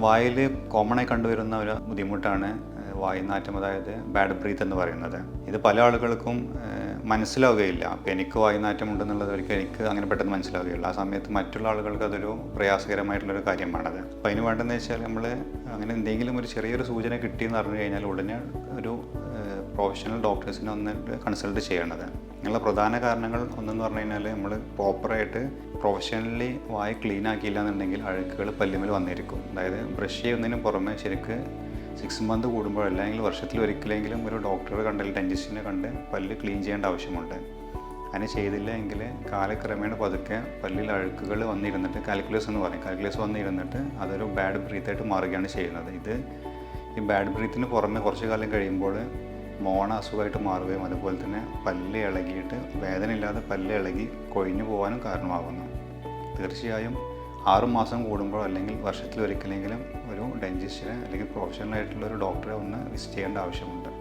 വായിൽ കോമണായി കണ്ടുവരുന്ന ഒരു ബുദ്ധിമുട്ടാണ് വായു വായുനാറ്റം അതായത് ബാഡ് ബ്രീത്ത് എന്ന് പറയുന്നത്. ഇത് പല ആളുകൾക്കും മനസ്സിലാവുകയില്ല. അപ്പോൾ എനിക്ക് വായുനാറ്റം ഉണ്ടെന്നുള്ളത് ഒരിക്കലും എനിക്ക് അങ്ങനെ പെട്ടെന്ന് മനസ്സിലാവുകയില്ല. ആ സമയത്ത് മറ്റുള്ള ആളുകൾക്ക് അതൊരു പ്രയാസകരമായിട്ടുള്ളൊരു കാര്യമാണത്. അപ്പോൾ അതിന് വേണ്ടതെന്ന് വെച്ചാൽ നമ്മൾ അങ്ങനെ എന്തെങ്കിലും ഒരു ചെറിയൊരു സൂചന കിട്ടിയെന്ന് അറിഞ്ഞു കഴിഞ്ഞാൽ ഉടനെ ഒരു പ്രൊഫഷണൽ ഡോക്ടേഴ്സിനെ ഒന്ന് കൺസൾട്ട് ചെയ്യേണ്ടത് നിങ്ങളുടെ പ്രധാന കാരണങ്ങൾ ഒന്നെന്ന് പറഞ്ഞു കഴിഞ്ഞാൽ നമ്മൾ പ്രോപ്പറായിട്ട് പ്രൊഫഷണലി വായ ക്ലീൻ ആക്കിയില്ല എന്നുണ്ടെങ്കിൽ അഴുക്കുകൾ പല്ലുമേൽ വന്നിരിക്കും. അതായത് ബ്രഷ് ചെയ്യുന്നതിന് പുറമെ ശരിക്ക് സിക്സ് മന്ത് കൂടുമ്പോൾ അല്ലെങ്കിൽ വർഷത്തിൽ ഒരിക്കലെങ്കിലും ഒരു ഡോക്ടറെ കണ്ട് ഡെന്റിസ്റ്റിനെ കണ്ട് പല്ല് ക്ലീൻ ചെയ്യേണ്ട ആവശ്യമുണ്ട്. അങ്ങനെ ചെയ്തില്ല എങ്കിൽ കാലക്രമേണ പതുക്കെ പല്ലിൽ അഴുക്കുകൾ വന്നിരുന്നിട്ട് കാൽക്കുലേസ് എന്ന് പറയും. കാൽക്കുലേസ് വന്നിരുന്നിട്ട് അതൊരു ബാഡ് ബ്രീത്തായിട്ട് മാറുകയാണ് ചെയ്യുന്നത്. ഇത് ഈ ബാഡ് ബ്രീത്തിന് പുറമെ കുറച്ച് കാലം കഴിയുമ്പോൾ മോണ അസുഖമായിട്ട് മാറുകയും അതുപോലെ തന്നെ പല്ല് ഇളകിയിട്ട് വേദനയില്ലാതെ പല്ല് ഇളകി കൊഴിഞ്ഞു പോകാനും കാരണമാകുന്നു. തീർച്ചയായും ആറുമാസം കൂടുമ്പോൾ അല്ലെങ്കിൽ വർഷത്തിൽ ഒരിക്കലെങ്കിലും ഒരു ഡെന്റിസ്റ്റിനെ അല്ലെങ്കിൽ പ്രൊഫഷണൽ ആയിട്ടുള്ള ഒരു ഡോക്ടറെ ഒന്ന് വിസിറ്റ് ചെയ്യേണ്ട ആവശ്യമുണ്ട്.